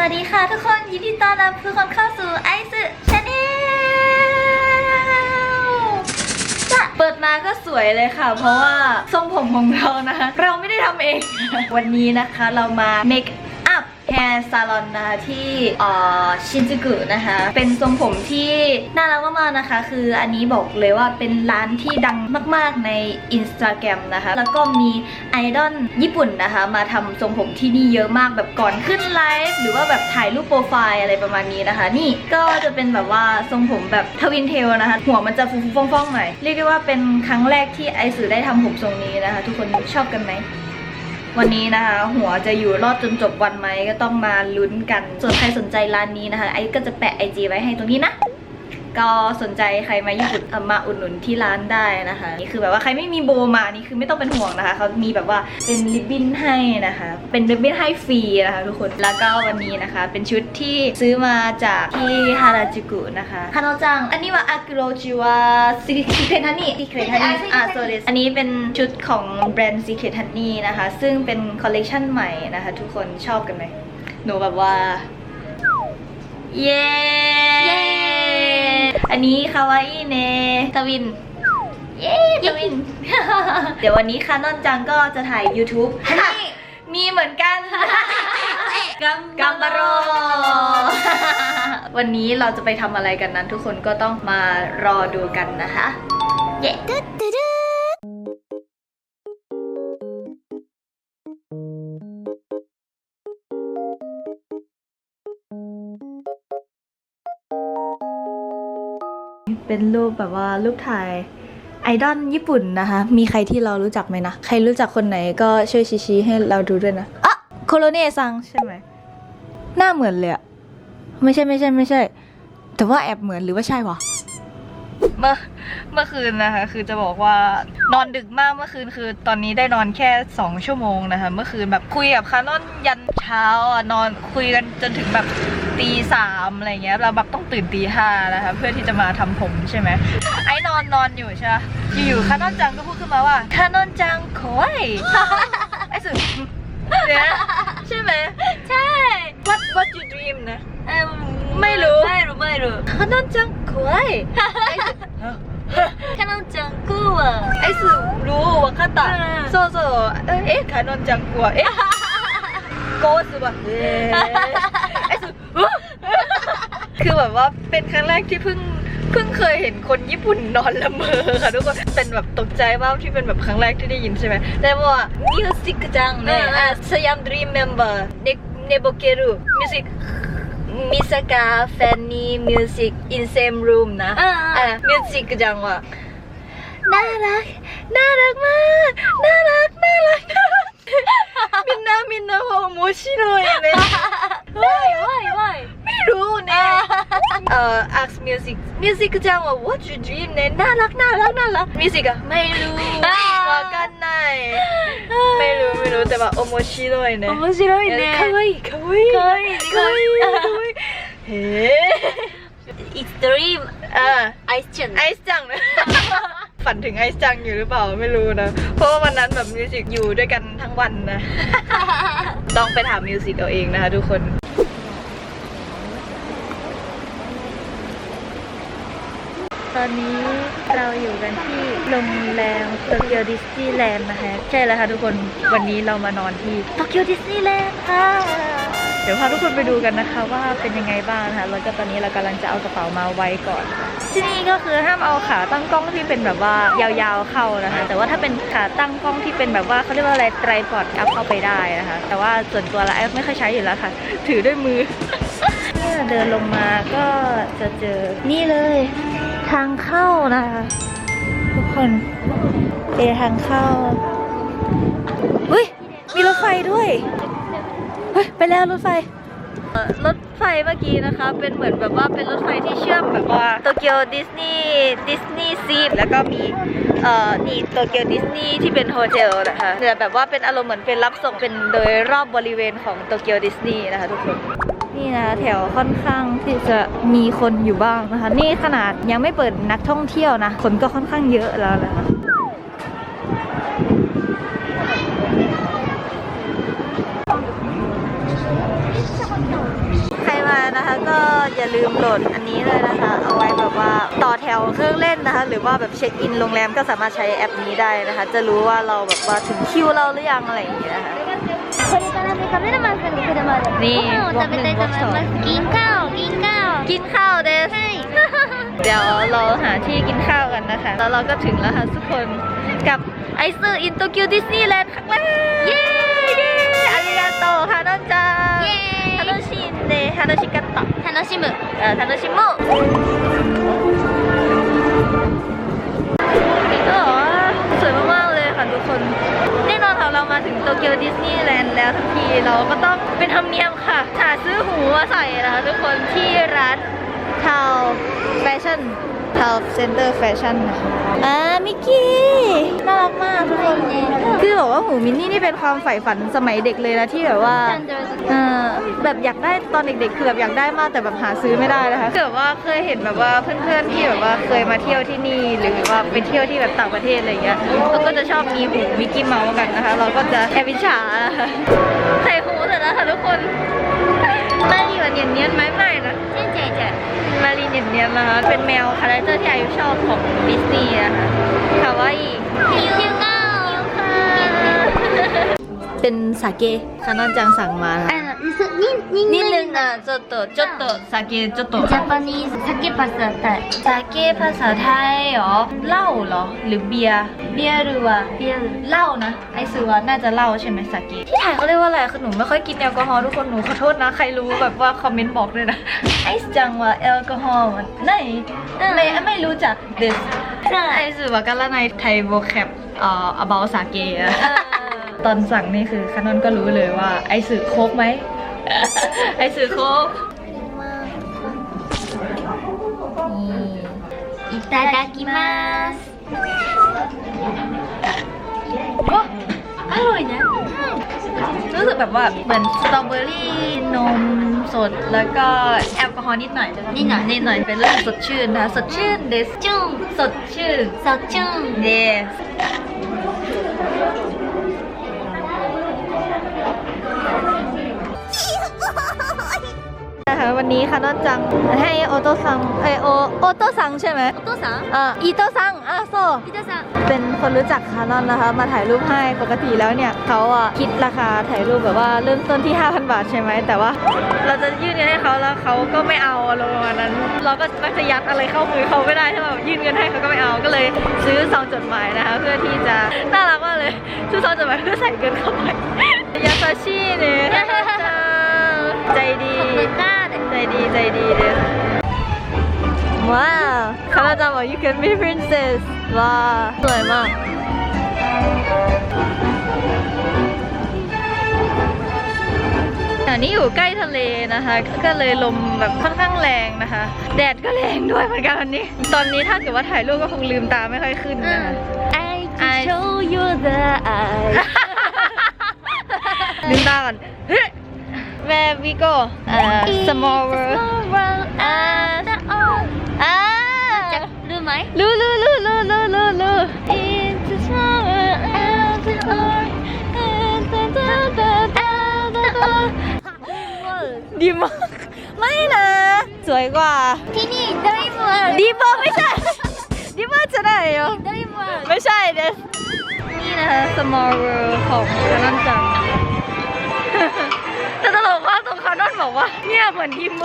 วัสดีค่ะทุกคนยินดีต้อนรับทุกคนเข้าสู่ไอซ์ชาแนลจะเปิดมาก็สวยเลยค่ะ เพราะว่าทรงผมของเรานะคะ เราไม่ได้ทำเอง วันนี้นะคะเรามา make up hair salon นะคะที่ชินจูกุนะคะ เป็นทรงผมที่น่ารักมากๆนะคะ คืออันนี้บอกเลยว่าเป็นร้านที่ดังมากๆใน Instagram นะคะ แล้วก็มีไอดอลญี่ปุ่นนะคะ มาทำทรงผมที่นี่เยอะมากแบบก่อนขึ้นไลฟ์หรือว่าแบบถ่ายรูปโปรไฟล์อะไรประมาณนี้นะคะ นี่ก็จะเป็นแบบว่าทรงผมแบบทวินเทลนะคะ หัวมันจะฟูๆฟ่องๆหน่อยเรียกได้ว่าเป็นครั้งแรกที่ไอสือได้ทำผมทรงนี้นะคะ ทุกคนชอบกันไหม วันนี้นะคะ หัวจะอยู่รอดจนจบวันไหมก็ต้องมาลุ้นกัน ส่วนใครสนใจร้านนี้นะคะไอ้ก็จะแปะไอจีไว้ให้ตรงนี้นะ ก็สนใจใครมาญี่ปุ่นเอ่อมาอุดหนุนที่ร้านได้นะคะนี่คือแบบว่าใครไม่มีโบมานี่คือไม่ต้องเป็นห่วงนะคะเขามีแบบว่าเป็นริบบิ้นให้นะคะ เป็นริบบิ้นให้ฟรีนะคะทุกคนแล้วก็วันนี้นะคะ เป็นชุดที่ซื้อมาจากที่ฮาราจูกุนะคะคาโนจังอันนี้ว่าอากุโรจิวาซิเคทฮันนี่ซิเคทฮันนี่อ่าโซเดสอันนี้เป็นชุดของแบรนด์ซิเคทฮันนี่นะคะ ซึ่งเป็นคอลเลกชันใหม่นะคะ ทุกคนชอบกันไหมหนูแบบว่า เย้ อันนี้คาวาอิเนทวิน เย้ทวิน เดี๋ยววันนี้คานอนจังก็จะถ่าย YouTube นี่มีเหมือนกัน กัมบาโร วันนี้เราจะไปทำอะไรกันนั้น ทุกคนก็ต้องมารอดูกันนะคะ เย้ เป็นรูปแบบว่ารูปถ่ายไอดอลญี่ปุ่นนะคะ มีใครที่เรารู้จักไหมนะ ใครรู้จักคนไหนก็ช่วยชี้ๆให้เราดูด้วยนะอะโคโรเน่ซังใช่ไหม หน้าเหมือนเลยอะไม่ใช่ไม่ใช่ไม่ใช่ แต่ว่าแอบเหมือนหรือว่าใช่วะเมื่อเมื่อคืนนะคะ คือจะบอกว่านอนดึกมากเมื่อคืนคือ ตอนนี้ได้นอนแค่ 2 ชั่วโมงนะคะ เมื่อคืนแบบคุยกับคานอนยันเช้าอะนอนคุยกันจนถึงแบบ ตีสามอะไรเงี้ยเราแบบต้องตื่นตีห้านะคะเพื่อที่จะมาทำผมใช่ไหมไอ้นอนนอนอยู่ใช่ปะอยู่ๆคานอนจังก็พูดขึ้นมาว่าคานอนจังโคยไอ้สุดเนี่ยใช่ไหมใช่ what what you dream นะไม่รู้ ไม่รู้ ไม่รู้คานอนจังโคยแค่น้องจังกูอะไอ้สุรู้ว่าคาตะอืมโซโซเอ๊ะคานอนจังกัวเอ๊ะโกสบะเอ๊ะไอ้สุ คือแบบว่าเป็นครั้งแรกที่เพิ่งเพิ่งเคยเห็นคนญี่ปุ่นนอนละเมอค่ะทุกคนเป็นแบบตกใจมากที่เป็นแบบครั้งแรกที่ได้ยินใช่ไหมแต่ว่ามิวสิกจังเนี่ยอะสยามดรีมเมมเบอร์เนเนโบเกรุมิวสิกมิสกาแฟนนี่มิวสิกอินเซมรูมนะอ่าอะมิวสิกจังว่ะน่ารัก น่ารักมาก น่ารัก น่ารักน่ารักมินนามินนาโฮโมชิโร่เลย ไม่ไม่ไม่ ไม่รู้เนี่ยเอ่อ ask music music จังว่า what you dream เนี่ยน่ารัก น่ารัก น่ารัก music อะไม่รู้ว่ากันไหนไม่รู้ ไม่รู้ แต่ว่าโอโมชิโร่เนี่ย 面白いね かわいいかわいいかわいいかわいいかわいいเฮ้ It's dream อ่า ไอซ์จัง ไอซ์จังนะ ฝันถึงไอซ์จังอยู่หรือเปล่าไม่รู้นะ เพราะว่าวันนั้นแบบมิวสิกอยู่ด้วยกันทั้งวันนะ ต้องไปถามมิวสิกเอาเองนะคะทุกคน ตอนนี้เราอยู่กันที่โรงแรมโตเกียวดิสนีย์แลนด์นะคะ ใช่แล้วค่ะทุกคนวันนี้เรามานอนที่โตเกียวดิสนีย์แลนด์ค่ะ เดี๋ยวพาทุกคนไปดูกันนะคะว่าเป็นยังไงบ้างนะคะแล้วก็ตอนนี้เรากำลังจะเอากระเป๋ามาไว้ก่อน ที่นี่ก็คือห้ามเอาขาตั้งกล้องที่เป็นแบบว่ายาวๆเข้านะคะ แต่ว่าถ้าเป็นขาตั้งกล้องที่เป็นแบบว่าเขาเรียกว่าอะไรไตรพอดเอาเข้าไปได้นะคะ แต่ว่าส่วนตัวละแอฟไม่ค่อยใช้อยู่แล้วค่ะ ถือด้วยมือเดินลงมาก็จะเจอนี่เลย ทางเข้านะคะ ทุกคนเป็นทางเข้าเฮ้ยมีรถไฟด้วยเฮ้ยไปแล้วรถไฟรถไฟเมื่อกี้นะคะ เป็นเหมือนแบบว่าเป็นรถไฟที่เชื่อมแบบว่าโตเกียวดิสนีย์ดิสนีย์ซีแล้วก็มีเอ่อนี่โตเกียวดิสนีย์ที่เป็นโฮเทลนะคะแต่แบบว่าเป็นอารมณ์เหมือนเป็นรับส่งเป็นโดยรอบบริเวณของโตเกียวดิสนีย์นะคะทุกคน นี่นะแถวค่อนข้างที่จะมีคนอยู่บ้างนะคะ นี่ขนาดยังไม่เปิดนักท่องเที่ยวนะคนก็ค่อนข้างเยอะแล้วนะคะชโหลดอันนี้เลยนะคะ เอาไว้แบบว่าต่อแถวเครื่องเล่นนะคะ หรือว่าแบบเช็คอินโรงแรมก็สามารถใช้แอปนี้ได้นะคะ จะรู้ว่าเราแบบว่าถึงคิวเราหรือยังอะไรอย่างเงี้ยนะคะ これからねカメラマンさんの車でねえご飯を食べたいと思います銀カオ銀カオ กินข้าวเดส เดี๋ยวเราหาที่กินข้าวกันนะคะ แล้วเราก็ถึงแล้วค่ะทุกคนกับไอซ์อินโตเกียวดิสนีย์แลนด์ครั้งแรก เย้เย้อาริกาโตฮานอนจัง イエฮา ー โน イ ชินเดฮาโนชิกัตโตะ 楽しむ เอ่อทาโนชิมุ เรามาถึงโตเกียวดิสนีย์แลนด์แล้วทั้งทีเราก็ต้องเป็นธรรมเนียมค่ะหาซื้อหูมาใส่นะคะทุกคนที่ร้านทาวแฟชั่น Help Center Fashion ค่ะอ่ามิกกี้น่ารักมากทุกคนคือบอกว่าหูมินนี่นี่เป็นความใฝ่ฝันสมัยเด็กเลยนะที่แบบว่าเออแบบอยากได้ตอนเด็กๆคือแบบอยากได้มากแต่แบบหาซื้อไม่ได้นะคะเกิดว่าเคยเห็นแบบว่าเพื่อนๆที่แบบว่าเคยมาเที่ยวที่นี่หรือว่าไปเที่ยวที่แบบต่างประเทศอะไรเงี้ยเขาก็จะชอบมีหูมิกกี้เมาส์กันนะคะ เราก็จะแอบวิชาใส่หูเสแต่นะคะทุกคนได้อยู่เนียนๆไหมไม่นะเจ๊เจ๊ มารีนอย่างเนี้ยมาเป็นแมวคาแรคเตอร์ที่อายุชอบของดิสนีย์นะคะคาวาอิ เป็นสาเกคานอนจังสั่งมานะคะ あのそに人 นิดนึง 間 นะちょっとちょっとสาเกちょっとジャパニーズ酒パスだったい สาเกภาษาไทยเหรอเหล้าเหรอ หรือเบียร์เบียร์หรือว่าเบียร์เหล้านะไอซื้อว่าน่าจะเหล้าใช่ไหมสาเกที่ไทยเขาเรียกว่าอะไรคือหนูไม่ค่อยกินแอลกอฮอล์ทุกคนหนูขอโทษนะ ใครรู้แบบว่าคอมเมนต์บอกด้วยนะ ไอซ์จังว่าแอลกอฮอล์มันไหนไม่ไม่รู้จัก this ไอซื้อว่ากันละในไทยโวแคปเอ่อ about สาเกอะ ตอนสั่งนี่คือคานอนก็รู้เลยว่า ไอสื่อโคบไหม ไอสื่อโคบอิตาดากิมัสโอ้อร่อยนะรู้สึกแบบว่าเหมือนสตรอเบอรี่นมสดแล้วก็แอลกอฮอล์นิดหน่อยนิดหน่อยนิดหน่อยเป็นเรื่องสดชื่นนะสดชื่นเดสจุ่งสดชื่นสดชื่นเดส นะคะวันนี้ค่ะนอนจังให้โอโต้ซังเอยโอโอโต้ซังใช่ไหม お父さん อ่าอีโต้ซังอ่ะโซ ピタさん เป็นคนรู้จักคานอนนะคะ มาถ่ายรูปให้ปกติแล้วเนี่ยเขาอ่ะคิดราคาถ่ายรูปแบบว่าเริ่มต้นที่ 5,000 บาทใช่ไหมแต่ว่า เราจะยื่นเงินให้เขาแล้วเขาก็ไม่เอาอะไรประมาณนั้น เราก็มักจะยัดอะไรเข้ามือเขาไม่ได้ถ้าแบบยื่นเงินให้เขาก็ไม่เอาก็เลยซื้อซองจดหมายนะคะ เพื่อที่จะน่ารักมากเลยซื้อซองจดหมายเพื่อใส่เงินเข้าไปยาซาชิเนี่ยน่ารักจังใจดี ขอบคุณค่ะ ใจ ดีใจดีเด้อว้าวคาราจาบอก you can be princess ว้าวสวยมากอันนี้อยู่ใกล้ทะเลนะคะ ก็เลยลมแบบค่อนข้างแรงนะคะ แดดก็แรงด้วยเหมือนกันวันนี้ ตอนนี้ถ้าเกิดว่าถ่ายรูปก็คงลืมตาไม่ค่อยขึ้นนะคะ I can show you the eye ลืมตาก่อน Where we go อ่า small world อ่าอ่าจะรู้ไหมรู้รู้รู้รู้รู้รู้รู้ Into summer and the earth and the the the the the ดีมากไม่นะ สวยกว่า ที่นี่ Dream World ดีมากไม่ใช่ดีมากจะได้เหรอ Dream World ไม่ใช่เดสนี่นะคะ small world ของคานอนจังาดอนบอกว่าเนี่ยเหมือนดิมโบ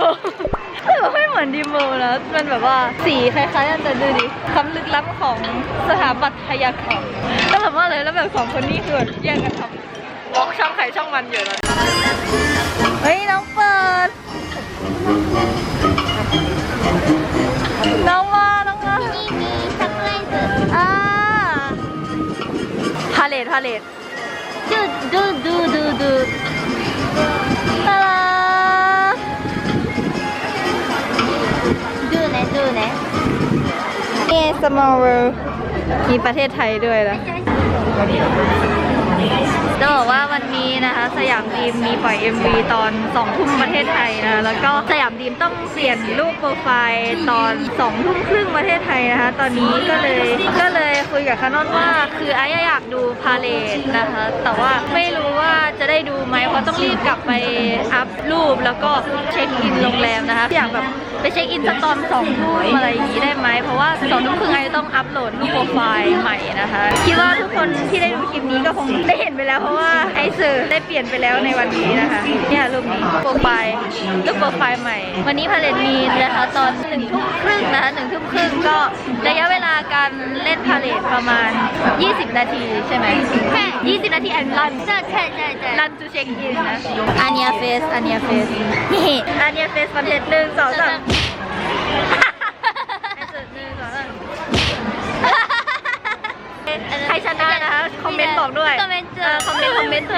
ไม่เหมือนดิมโบแล้มันแบบว่าสีคล้ายๆกันแต่ดูดิความลึกลับของสถาปัตยกรรมก็แบบว่าเลยแล้วแบบสองคนนี้คือแแย่งกันทำบล็อกช่องไข่ช่องมันอยู่นะเฮ้ยน้องเปิดน้องมาน้องว่าอ่าพาเลทพาเลทดูดูดูดูดู Bye. ดูねดูねนี่ small world มีประเทศไทยด้วยนะ จะบอกว่าวันนี้นะคะสยามดีมมีปล่อย MV ตอน2ทุ่มประเทศไทยนะแล้วก็สยามดีมต้องเปลี่ยนรูปโปรไฟล์ตอน2ทุ่มครึ่งประเทศไทยนะคะ ตอนนี้ก็เลยก็เลยคุยกับคานอนว่า คือไอ้อยากดูพาเลทนะคะ แต่ว่าไม่รู้ว่าจะได้ดูไหมเพราะต้องรีบกลับไปอัพรูปแล้วก็เช็คอินโรงแรมนะคะอยากแบบไปเช็คอินสักตอนสองทุ่มอะไรอย่างนี้ได้ไหมเพราะว่าสองทุ่มครึ่งไอจะต้องอัพโหลดรูปโปรไฟล์ใหม่นะคะคิดว่าทุกคนที่ได้ดูคลิปนี้ก็คงได้เห็นไปแล้วเพราะว่าไอสื่อได้เปลี่ยนไปแล้วในวันนี้นะคะเนี่ยรูปนี้โปรไฟล์รูปโปรไฟล์ใหม่ วันนี้พาเลทมีนะคะตอนหนึ่งทุ่มครึ่งนะคะหนึ่งทุ่มครึ่งก็ระยะเวลาการเล่นพาเลทประมาณ 20 นาทีใช่ไหมแค่20 นาทีแอนรันใช่ใช่ใช่ใช่รันทูเช็คอินนะอาเนียเฟสอาเนียเฟสนี่อาเนียเฟสประเทศหนึ่งสองสาม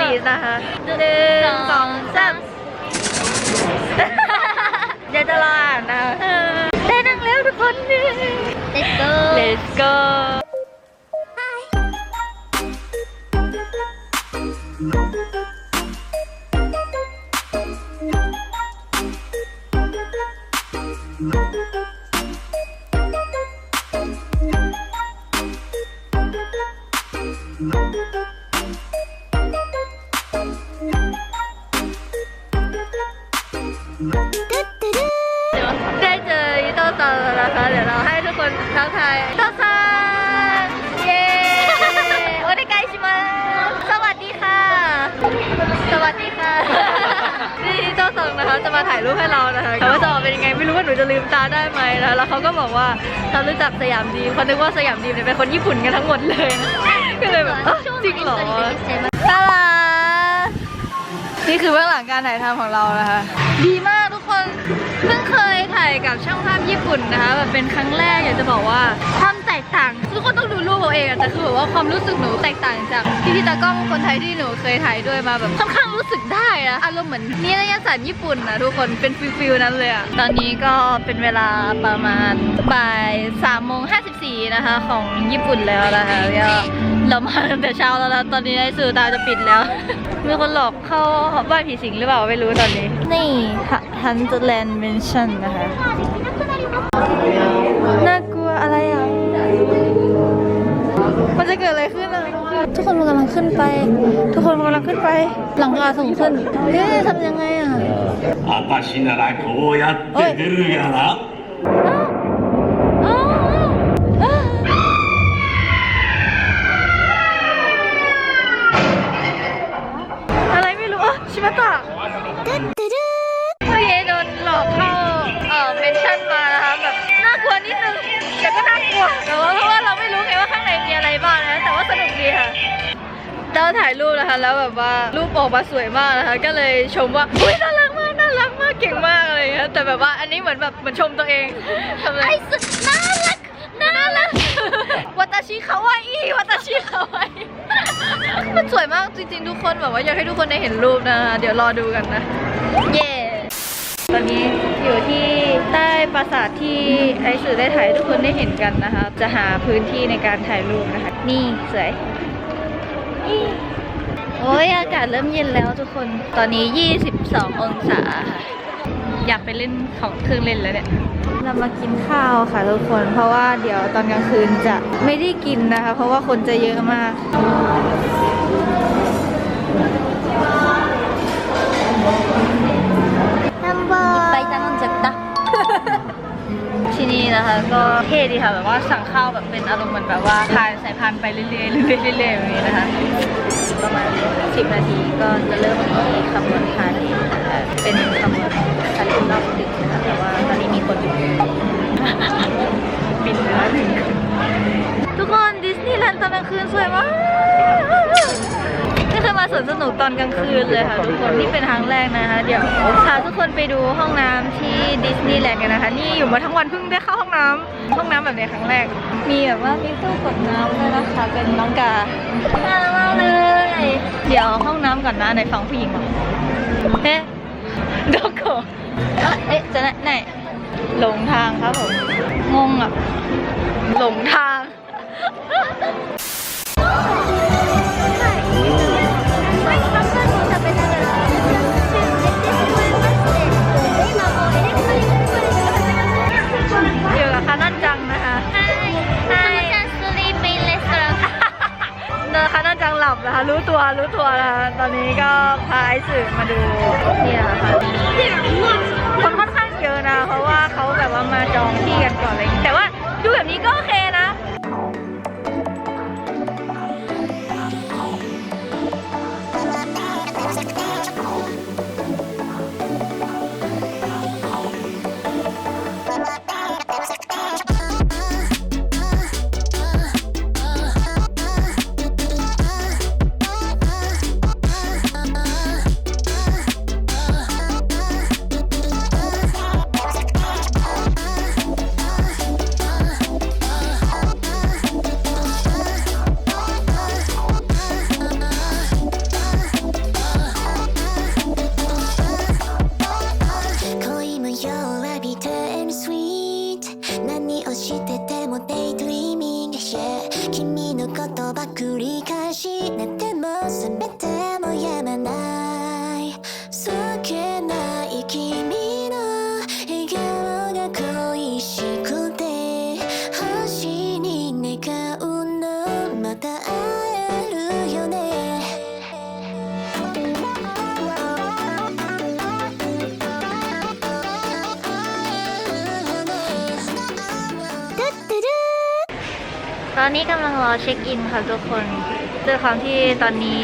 ต์คอมเมนต์สีนะคะหนึ่งสองสามเดี๋ยวจะรออ่านนะคะได้นั่งแล้วทุกคน Let's go Let's go มาถ่ายรูปให้เรานะคะแต่ว่าจะออกเป็นยังไงไม่รู้ว่าหนูจะลืมตาได้ไหมนะแล้วเขาก็บอกว่าเขารู้จักสยามดีมเขานึกว่าสยามดีมเนี่ยเป็นคนญี่ปุ่นกันทั้งหมดเลยนะก็เลยแบบเอ้าจริงเหรอน่ารักนี่คือเบื้องหลังการถ่ายทำของเรานะคะดีมากทุกคน เพิ่งเคยถ่ายกับช่างภาพญี่ปุ่นนะคะแบบเป็นครั้งแรกอยากจะบอกว่าความแตกต่างทุกคนต้องดูรูปเอาเองอะแต่คือแบบว่าความรู้สึกหนูแตกต่างจากพี่พี่ตากล้องคนไทยที่หนูเคยถ่ายด้วยมาแบบค่อนข้างรู้สึกได้อะอารมณ์เหมือนนิตยสารญี่ปุ่นนะทุกคนเป็นฟิลฟิลนั้นเลยอะตอนนี้ก็เป็นเวลาประมาณบ่ายสามโมงห้าสิบสี่นะคะของญี่ปุ่นแล้วนะคะก็ เรามาตั้งแต่เช้าแล้วนะตอนนี้ไอ้สื่อตาจะปิดแล้ว มีคนหลอกเข้าบ้านผีสิงหรือเปล่าไม่รู้ตอนนี้ นี่ฮันจะแลนด์เมนชั่นนะคะ น่ากลัวอะไรอ่ะ มันจะเกิดอะไรขึ้นอ่ะ ทุกคนมันกำลังขึ้นไป ทุกคนมันกำลังขึ้นไป หลังคาสูงขึ้น เอ๊ะทำยังไงอ่ะ 私ならこうやって出るがな。 ข้างในมีอะไรบ้างนะแต่ว่าสนุกดีค่ะเราถ่ายรูปนะคะ แล้วแบบว่ารูปออกมาสวยมากนะคะ ก็เลยชมว่าอุ้ยน่ารักมากน่ารักมากเก่งมากอะไรเงี้ยแต่แบบว่าอันนี้เหมือนแบบเหมือนชมตัวเองทำอะไรสุดน่ารักน่ารักวัตาชิคาวาอิวัตาชิคาวาอิมันสวยมากจริงๆทุกคนแบบว่าอยากให้ทุกคนได้เห็นรูปนะเดี๋ยวรอดูกันนะ เย้ตอนนี้อยู่ที่ ใต้ปราสาทที่ไอสื่อได้ถ่ายให้ทุกคนได้เห็นกันนะคะ จะหาพื้นที่ในการถ่ายรูปนะคะ นี่สวยนี่โอ้ยอากาศเริ่มเย็นแล้วทุกคนตอนนี้ 22 องศาค่ะ อยากไปเล่นของเครื่องเล่นแล้วเนี่ยเรามากินข้าวค่ะทุกคน เพราะว่าเดี๋ยวตอนกลางคืนจะไม่ได้กินนะคะ เพราะว่าคนจะเยอะมากฮัมเบอร์ไปจังจักตะ ที่นี่นะคะ ก็เท่ดีค่ะแบบว่าสั่งข้าวแบบเป็นอารมณ์เหมือนแบบว่าทานสายพันธุ์ไปเรื่อยๆเรื่อยๆเรื่อยๆแบบนี้นะคะประมาณ10นาทีก็จะเริ่มมีขบวนพาเหรดนะคะเป็นขบวนพาเหรดรอบดึกนะคะแต่ว่าตอนนี้มีคนอยู่บินมาถึงทุกคนดิสนีย์แลนด์ตอนกลางคืนสวยมาก ม่เคยมาสวนสนุกตอนกลางคืนเลยค่ะทุกคนนี่เป็นครั้งแรกนะคะ เดี๋ยวพาทุกคนไปดูห้องน้ำที่ดิสนีย์แลนด์กันนะคะ นี่อยู่มาทั้งวันเพิ่งได้เข้าห้องน้ำห้องน้ำแบบนี้ครั้งแรก มีแบบว่ามีตู้กดน้ำด้วยนะคะ เป็นน้องกาน่ารักมากเลย เดี๋ยวห้องน้ำก่อนนะในฝั่งผู้หญิงเหรอเอ๊ะโดโกะเอ๊ะจะไหนไหนหลงทางครับผมงงอะหลงทาง ตอนนี้กำลังรอเช็คอินค่ะทุกคน ด้วยความที่ตอนนี้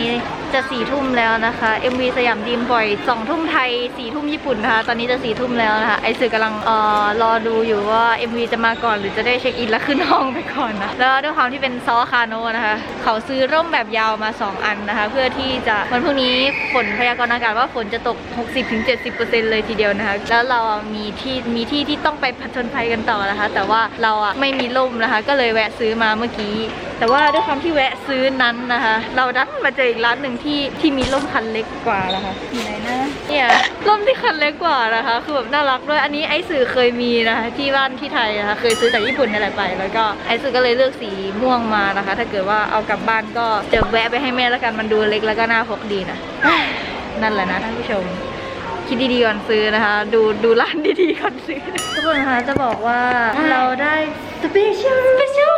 จะสี่ทุ่มแล้วนะคะ MV สยามดีมปล่อยสองทุ่มไทยสี่ทุ่มญี่ปุ่นนะคะ ตอนนี้จะสี่ทุ่มแล้วนะคะ ไอสื่อกำลังเอ่อรอดูอยู่ว่า MV จะมาก่อนหรือจะได้เช็คอินแล้วขึ้นห้องไปก่อนนะ แล้วด้วยความที่เป็นซอคาโนนะคะ เขาซื้อร่มแบบยาวมา 2 อันนะคะ เพื่อที่จะวันพรุ่งนี้ฝนพยากรณ์อากาศว่าฝนจะตก 60-70%เลยทีเดียวนะคะ แล้วเรามีที่มีที่ที่ต้องไปผจญภัยกันต่อนะคะ แต่ว่าเราอะไม่มีร่มนะคะ ก็เลยแวะซื้อมาเมื่อกี้ แต่ว่าด้วยความที่แวะซื้อนั้นนะคะ เราดันมาเจออีกร้านหนึ่งที่ที่มีร่มคันเล็กกว่านะคะอยู่ไหนนะเนี่ยร่มที่คันเล็กกว่านะคะ คือแบบน่ารักด้วยอันนี้ไอสื่อเคยมีนะคะที่บ้านที่ไทยนะคะเคยซื้อจากญี่ปุ่นนี่แหละไป แล้วก็ไอสื่อก็เลยเลือกสีม่วงมานะคะ ถ้าเกิดว่าเอากลับบ้านก็จะแวะไปให้แม่แล้วกันมันดูเล็กแล้วก็น่าพกดีนะนั่นแหละนะท่านผู้ชมคิดดีๆก่อนซื้อนะคะ ดูดูร้านดีๆก่อนซื้อทุกคนนะคะจะบอกว่าเราได้สเปเชียล special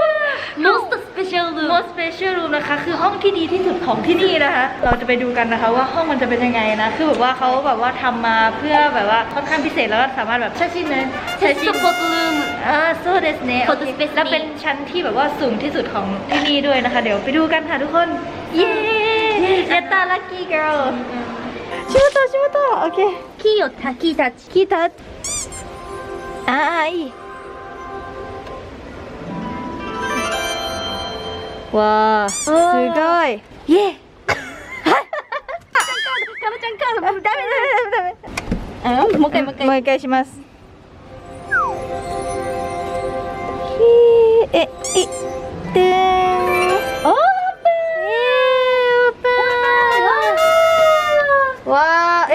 most special room most special room นะคะ คือห้องที่ดีที่สุดของที่นี่นะคะ เราจะไปดูกันนะคะว่าห้องมันจะเป็นยังไงนะ คือแบบว่าเขาแบบว่าทำมาเพื่อแบบว่าค่อนข้างพิเศษแล้วก็สามารถแบบใช้ชิ้นเลยใช้ชิ้น support room อ่าโซเดสเน่ Photo space แล้วเป็นชั้นที่แบบว่าสูงที่สุดของที่นี่ด้วยนะคะ เดี๋ยวไปดูกันค่ะทุกคน เย้เจตตาลัคกี้ girl ชิมตาชิมตาโอเค キーを滝たち聞いたああいい わあすごいイエカムちゃんカードダメダメダメダメうんもう一回もう一回もう一回しますひーえいでーんオープンイエーオープンわあえ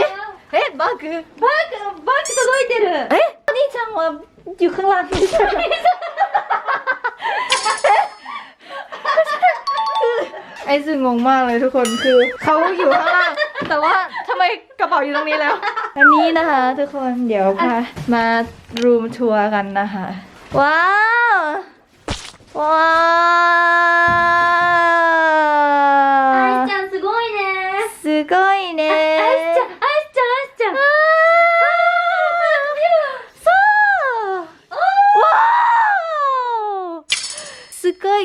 えバッグバッグバッグ届いてるえお兄ちゃんはอยู่ข้างล่าง ไอ้ซึ่งงงมากเลยทุกคนคือเขาอยู่ข้างล่างแต่ว่าทำไมกระเป๋าอยู่ตรงนี้แล้ว อันนี้นะคะ ทุกคนเดี๋ยวพามารูมทัวร์กันนะคะ ว้าว ว้าว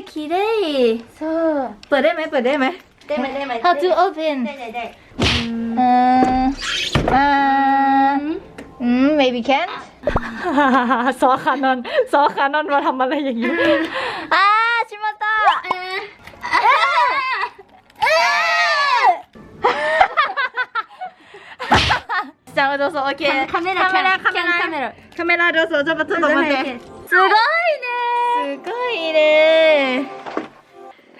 綺麗そう เปิดได้ไหมเปิดได้ไหม ได้ไหมได้ไหม How to open ได้ได้ได้ อืมอ่าอืม maybe can ซอคานอนซอคานอนมาทำอะไรอย่างนี้อ่าชิมาตะ じゃあどうぞ OK カメラカメラカメラカメラカメラどうぞちょっとちょっと待ってすごいね ก็อีเด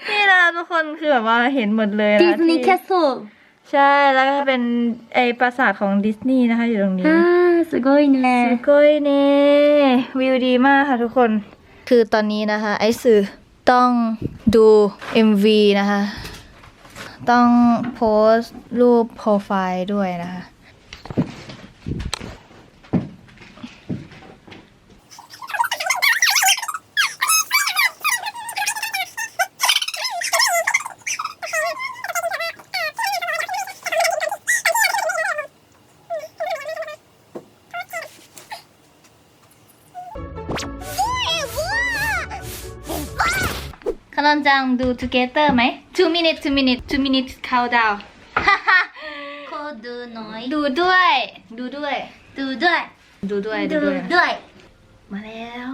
นี่นะทุกคนคือแบบว่าเห็นหมดเลยนะดิสนีย์แคสเซิลใช่แล้วก็เป็นไอปราสาทของดิสนีย์นะคะอยู่ตรงนี้อ่สโกยเน่สโกยเน่วิวดีมากค่ะทุกคน คือตอนนี้นะคะ ไอสื่อต้องดู MV นะคะ ต้องโพสรูปโปรไฟล์ด้วยนะคะ ดู together ไหม two minutes two minutes two minutes countdown ขอดูหน่อย ดูด้วย ดูด้วย ดูด้วย ดูด้วย ดูด้วยด้วยมาแล้ว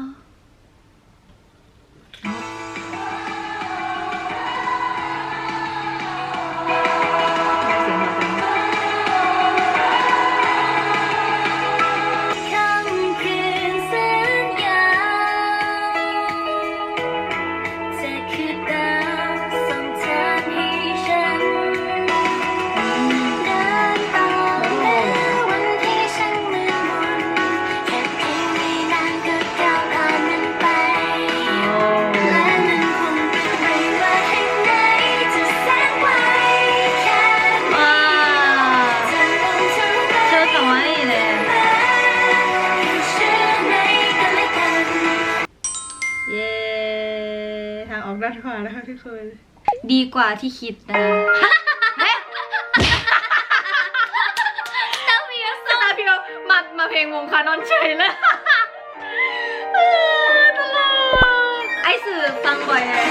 ที่คิดนะเฮ้ยตาเพียวตาเพียวมามาเพลงวงคานอนเฉยเลยเออตลกไอสื่อฟังบ่อยเลย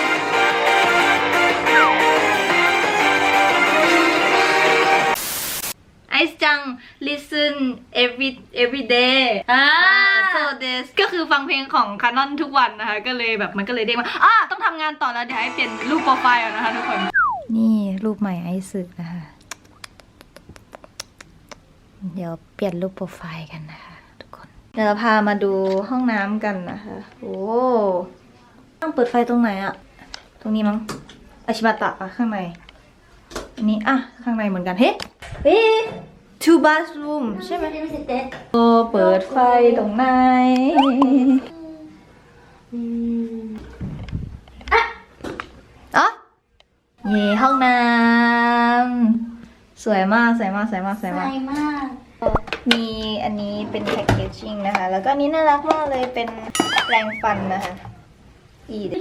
ไอซ์จัง listen every every day อ่า so this ก็คือฟังเพลงของคานอนทุกวันนะคะ ก็เลยแบบมันก็เลยเด้งมาอะต้องทำงานต่อแล้วเดี๋ยวให้เปลี่ยนรูปโปรไฟล์ก่อนนะคะทุกคน นี่รูปใหม่ไอซ์นะคะ เดี๋ยวเปลี่ยนรูปโปรไฟล์กันนะคะ ทุกคน เดี๋ยวเราพามาดูห้องน้ำกันนะคะ โอ้ต้องเปิดไฟตรงไหนอะตรงนี้มั้งอาชิบะตะอะข้างใน อันนี้อะข้างในเหมือนกัน เฮ้เฮ้ two bathroom ใช่ไหมโอเปิดไฟตรงไหนอ๋ะนี่ห้องน้ำสวยมากสวยมากสวยมากสวยมาก มีอันนี้เป็นแพคเกจจิ้งนะคะ แล้วก็นี้น่ารักมากเลยเป็นแปรงฟันนะคะ อีด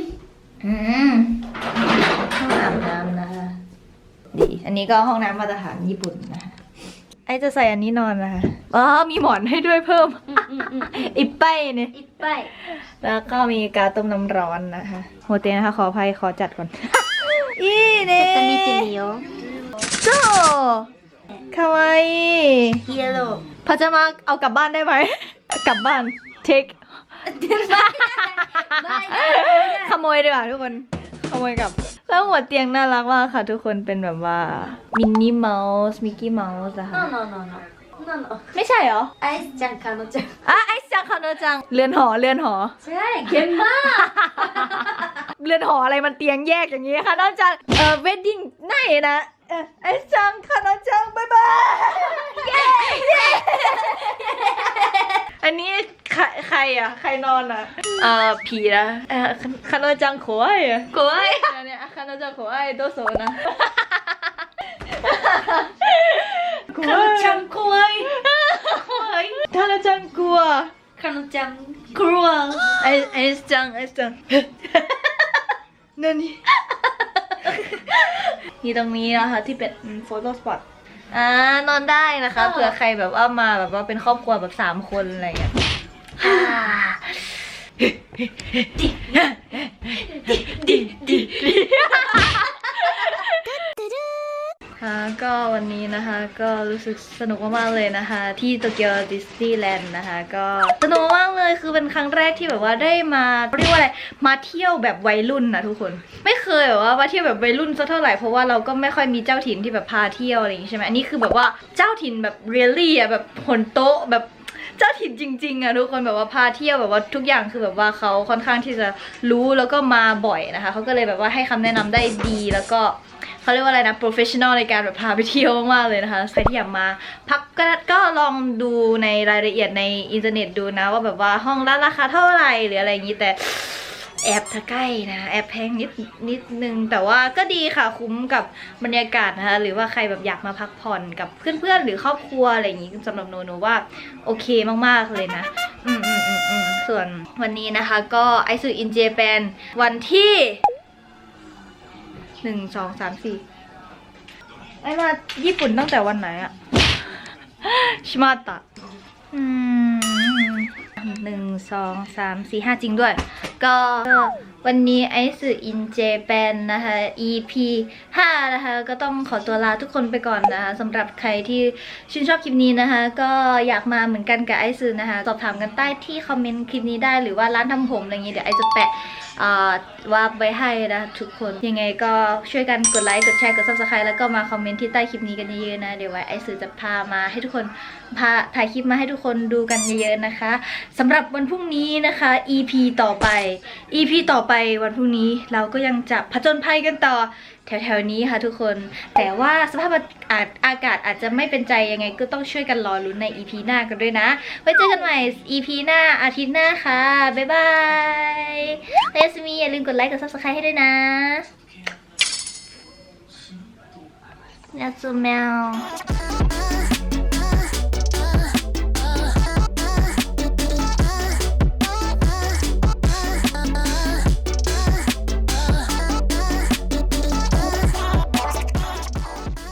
อืมห้องอาบน้ำนะคะ ดี อันนี้ก็ห้องน้ำมาตรฐานญี่ปุ่นนะคะ ไอจะใส่อันนี้นอนนะคะอ๋อมีหมอนให้ด้วยเพิ่ม อิปไปเนี่ยอิปไป แล้วก็มีกาต้มน้ำร้อนนะคะ โฮเทลนะคะ ขออภัยขอจัดก่อน อีเนี่ยจะมีสีเนียวโจคาวาอิเยลโล่พอจะมาเอากลับบ้านได้ไหม กลับบ้าน take ขโมยดีกว่าทุกคน ขโมยกับ แล้วหัวเตียงน่ารักมากค่ะทุกคนเป็นแบบว่ามินนี่เมาส์มิกกี้เมาส์อะค่ะ no no no no no no ไม่ใช่เหรอไอซ์จังคาโนจังอะไอซ์จังคาโนจังเรือนหอเรือนหอ ใช่เก่งมากเรือนหออะไรมันเตียงแยกอย่างนี้ค่ะนอกจากเออเวดดิ้งไนนะไอซ์จังคาโนจังบ๊ายบายเย้ อันนี้ใครอะ ใครนอนอะ เอ่อผีนะคานจังโขยโขยเนี่คานจังโขยโดโซนะคานจังโขยคานจังกลัวคานจังกลัวไอไอจังไอจังนั่นนี่มีตรงนี้นะคะที่เป็นโฟโต้สปอต อ่านอนได้นะคะเผื่อใครแบบว่ามาแบบว่าเป็นครอบครัวแบบสามคนอะไรอย่างเงี้ยดิดิดิ ค่ะก็วันนี้นะคะก็รู้สึกสนุกมากๆเลยนะคะ ที่โตเกียวดิสนีย์แลนด์นะคะก็สนุกมากเลยคือเป็นครั้งแรกที่แบบว่าได้มาเรียกว่าอะไรมาเที่ยวแบบวัยรุ่นนะทุกคน ไม่เคยแบบว่ามาเที่ยวแบบวัยรุ่นสักเท่าไหร่เพราะว่าเราก็ไม่ค่อยมีเจ้าถิ่นที่แบบพาเที่ยวอะไรอย่างงี้ใช่ไหมอันนี้คือแบบว่าเจ้าถิ่นแบบเรียลลี่อะแบบหนโต๊ะแบบเจ้าถิ่นจริงๆอะทุกคนแบบว่าพาเที่ยวแบบว่าทุกอย่างคือแบบว่าเขาค่อนข้างที่จะรู้แล้วก็มาบ่อยนะคะเขาก็เลยแบบว่าให้คำแนะนำได้ดีแล้วก็ เขาเรียกว่าอะไรนะ professional ในการแบบพาไปเที่ยวมากๆเลยนะคะใครที่อยากมา พักก็ก็ลองดูในรายละเอียดในอินเทอร์เน็ตดูนะ ว่าแบบว่าห้องละราคาเท่าไหร่หรืออะไรอย่างนี้แต่แอบถ้าใกล้นะแอบแพงนิดนิดนึง แต่ว่าก็ดีค่ะคุ้มกับบรรยากาศนะคะหรือว่าใครแบบอยากมาพักผ่อนกับเพื่อนๆ หรือครอบครัวอะไรอย่างนี้สำหรับโนโนว่าโอเคมากๆเลยนะ อืมอืมอืมอืมส่วนวันนี้นะคะก็ไอซูอินเจแปนวันที่ หนึ่งสองสามสี่ไอ้มาญี่ปุ่นตั้งแต่วันไหนอะชิมาตะอืมหนึ่งสองสามสี่ห้าจริงด้วย ก็วันนี้ไอซ์อินเจแปนนะคะ EP 5 นะคะ ก็ต้องขอตัวลาทุกคนไปก่อนนะคะสำหรับใครที่ชื่นชอบคลิปนี้นะคะ ก็อยากมาเหมือนกันกับไอซ์นะคะ สอบถามกันใต้ที่คอมเมนต์คลิปนี้ได้หรือว่าร้านทำผมอะไรอย่างงี้เดี๋ยวไอซ์จะแปะ วาว่าไว้ให้นะทุกคนยังไงก็ช่วยกันกดไลค์กดแชร์กด subscribe แล้วก็มาคอมเมนต์ที่ใต้คลิปนี้กันเยอะๆนะเดี๋ยวไว้ไอซ์จะพามาให้ทุกคนพาถ่ายคลิปมาให้ทุกคนดูกันเยอะๆนะคะสำหรับวันพรุ่งนี้นะคะ EP ต่อไป EP ต่อไปวันพรุ่งนี้เราก็ยังจะผจญภัยกันต่อ แถวๆนี้ค่ะทุกคน แต่ว่าสภาพอากาศอากาศอาจจะไม่เป็นใจยังไงก็ต้องช่วยกันรอลุ้นใน EP หน้ากันด้วยนะ ไว้เจอกันใหม่ EP หน้าอาทิตย์หน้าค่ะ บ๊ายบายเลสมีอย่าลืมกดไลค์กด subscribe ให้ด้วยนะยาซูแมว